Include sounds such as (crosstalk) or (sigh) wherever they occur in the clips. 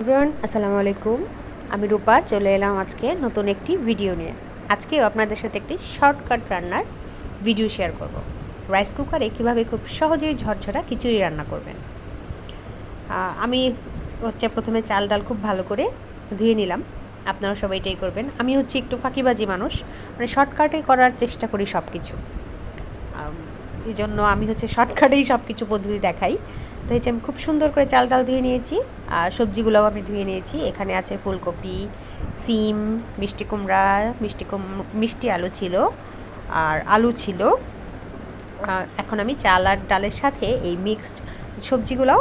Everyone, আসসালামু আলাইকুম। আমি রূপা, চলে এলাম আজকে নতুন একটি ভিডিও নিয়ে। আজকেও আপনাদের সাথে একটি শর্টকাট রান্নার ভিডিও শেয়ার করব। রাইস কুকারে কীভাবে খুব সহজেই ঝরঝরা খিচুড়ি রান্না করবেন? আমি হচ্ছে প্রথমে চাল ডাল খুব ভালো করে ধুয়ে নিলাম। আপনারা সবাই এটাই করবেন। আমি হচ্ছে একটু ফাঁকিবাজি মানুষ। মানে শর্টকাটে করার চেষ্টা করি সব কিছু এই জন্য আমি হচ্ছে শর্টকাটেই সব কিছু পদ্ধতি দেখাই। তো হচ্ছে আমি খুব সুন্দর করে চাল ডাল ধুয়ে নিয়েছি, আর সবজিগুলোও আমি ধুয়ে নিয়েছি। এখানে আছে ফুলকপি, সিম, মিষ্টি কুমড়া, মিষ্টি কুম, মিষ্টি আলু ছিল, আর আলু ছিল। এখন আমি চাল আর ডালের সাথে এই মিক্সড সবজিগুলোও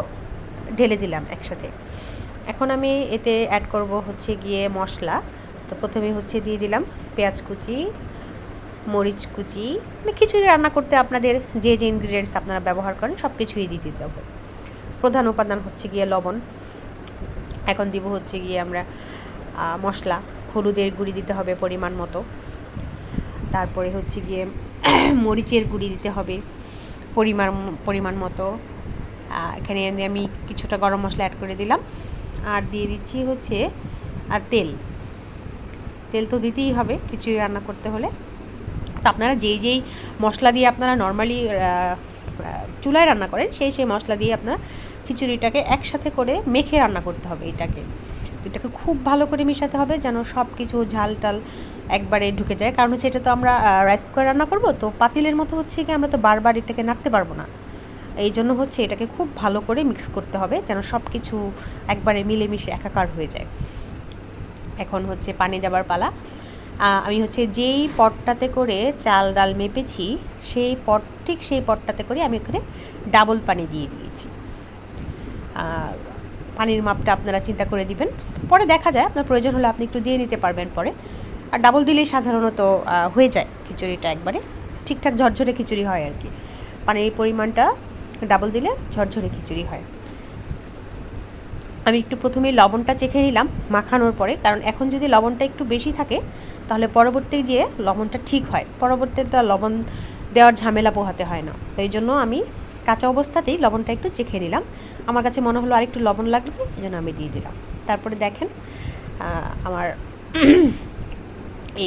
ঢেলে দিলাম একসাথে। এখন আমি এতে অ্যাড করব হচ্ছে গিয়ে মশলা। তো প্রথমে হচ্ছে দিয়ে দিলাম পেঁয়াজ কুচি মরিচ কুচি মানে খিচুড়ি রান্না করতে আপনাদের যে যে ইনগ্রিডিয়েন্টস আপনারা ব্যবহার করেন সব কিছুই দিয়ে দিতে হবে। প্রধান উপাদান হচ্ছে গিয়ে লবণ। এখন দিব হচ্ছে গিয়ে আমরা মশলা। হলুদের গুঁড়ি দিতে হবে পরিমাণ মতো। তারপরে হচ্ছে গিয়ে (clears throat) মরিচের গুঁড়ি দিতে হবে পরিমাণ পরিমাণ মতো। এখানে আমি কিছুটা গরম মশলা অ্যাড করে দিলাম। আর দিয়ে দিচ্ছি হচ্ছে আর তেল। তেল তো দিতেই হবে খিচুড়ি রান্না করতে হলে। তো আপনারা যেই যেই মশলা দিয়ে আপনারা নর্মালি চুলায় রান্না করেন, সেই সেই মশলা দিয়ে আপনারা খিচুড়িটাকে একসাথে করে মেখে রান্না করতে হবে এটাকে। তো এটাকে খুব ভালো করে মিশাতে হবে যেন সব কিছু ঝাল টাল একবারে ঢুকে যায়। কারণ হচ্ছে এটা তো আমরা রাইস কুকার রান্না করব, তো পাতিলের মতো হচ্ছে কি আমরা তো বারবার এটাকে নাড়তে পারব না। এই জন্য হচ্ছে এটাকে খুব ভালো করে মিক্স করতে হবে যেন সব কিছু একবারে মিলেমিশে একাকার হয়ে যায়। এখন হচ্ছে পানি দেওয়ার পালা। আমি হচ্ছে যেই পটটাতে করে চাল, ডাল মেপেছি, সেই পট, ঠিক সেই পটটাতে করে আমি ওখানে ডাবল পানি দিয়ে দিয়েছি। পানির মাপটা আপনারা চিন্তা করে দিবেন। পরে দেখা যায়, আপনার প্রয়োজন হলে আপনি একটু দিয়ে নিতে পারবেন পরে। আর ডাবল দিলেই সাধারণত হয়ে যায় খিচুড়িটা একবারে। ঠিকঠাক ঝরঝরে খিচুড়ি হয় আর কি। পানির পরিমাণটা ডাবল দিলে ঝরঝরে খিচুড়ি হয়। আমি একটু প্রথমে লবণটা চেখে নিলাম মাখানোর পরে, কারণ এখন যদি লবণটা একটু বেশি থাকে, তাহলে পরবর্তী গিয়ে লবণটা ঠিক হয়। পরবর্তীতে লবণ দেওয়ার ঝামেলা পোহাতে হয় না। তো এই জন্য আমি কাঁচা অবস্থাতেই লবণটা একটু চেখে নিলাম। আমার কাছে মনে হলো আরেকটু লবণ লাগবে, এই জন্য আমি দিয়ে দিলাম। তারপরে দেখেন আমার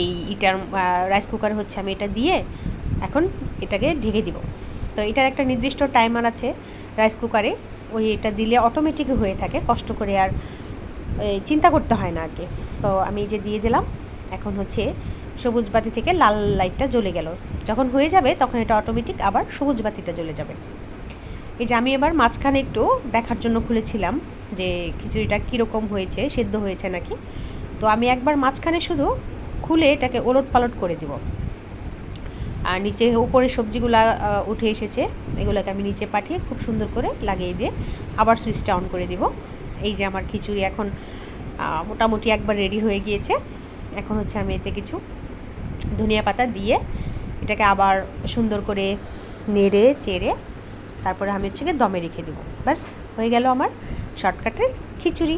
এই ইটার রাইস কুকার হচ্ছে আমি এটা দিয়ে এখন এটাকে ঢেকে দিব। তো এটার একটা নির্দিষ্ট টাইমার আছে রাইস কুকারে ওই এটা দিলে অটোমেটিক হয়ে থাকে, কষ্ট করে আর চিন্তা করতে হয় না আর কি তো আমি যে দিয়ে দিলাম, এখন হচ্ছে সবুজ বাতি থেকে লাল লাইটটা জ্বলে গেল। যখন হয়ে যাবে তখন এটা অটোমেটিক আবার সবুজ বাতিটা জ্বলে যাবে। এই যে আমি এবার মাঝখানে একটু দেখার জন্য খুলেছিলাম যে খিচুড়িটা কীরকম হয়েছে, সেদ্ধ হয়েছে নাকি। তো আমি একবার মাঝখানে শুধু খুলে এটাকে ওলট পালট করে দিব। আর নিচে উপরে সবজিগুলো উঠে এসেছে, এগুলোকে আমি নিচে পাঠিয়ে খুব সুন্দর করে লাগিয়ে দিয়ে আবার সুইচটা অন করে দিব। এই যে আমার খিচুড়ি এখন মোটামুটি একবার রেডি হয়ে গিয়েছে। এখন হচ্ছে আমি এতে কিছু ধনিয়া পাতা দিয়ে এটাকে আবার সুন্দর করে নেড়ে চেড়ে তারপরে আমি হচ্ছে দমে রেখে দেবো। ব্যাস, হয়ে গেল আমার শর্টকাটের খিচুড়ি।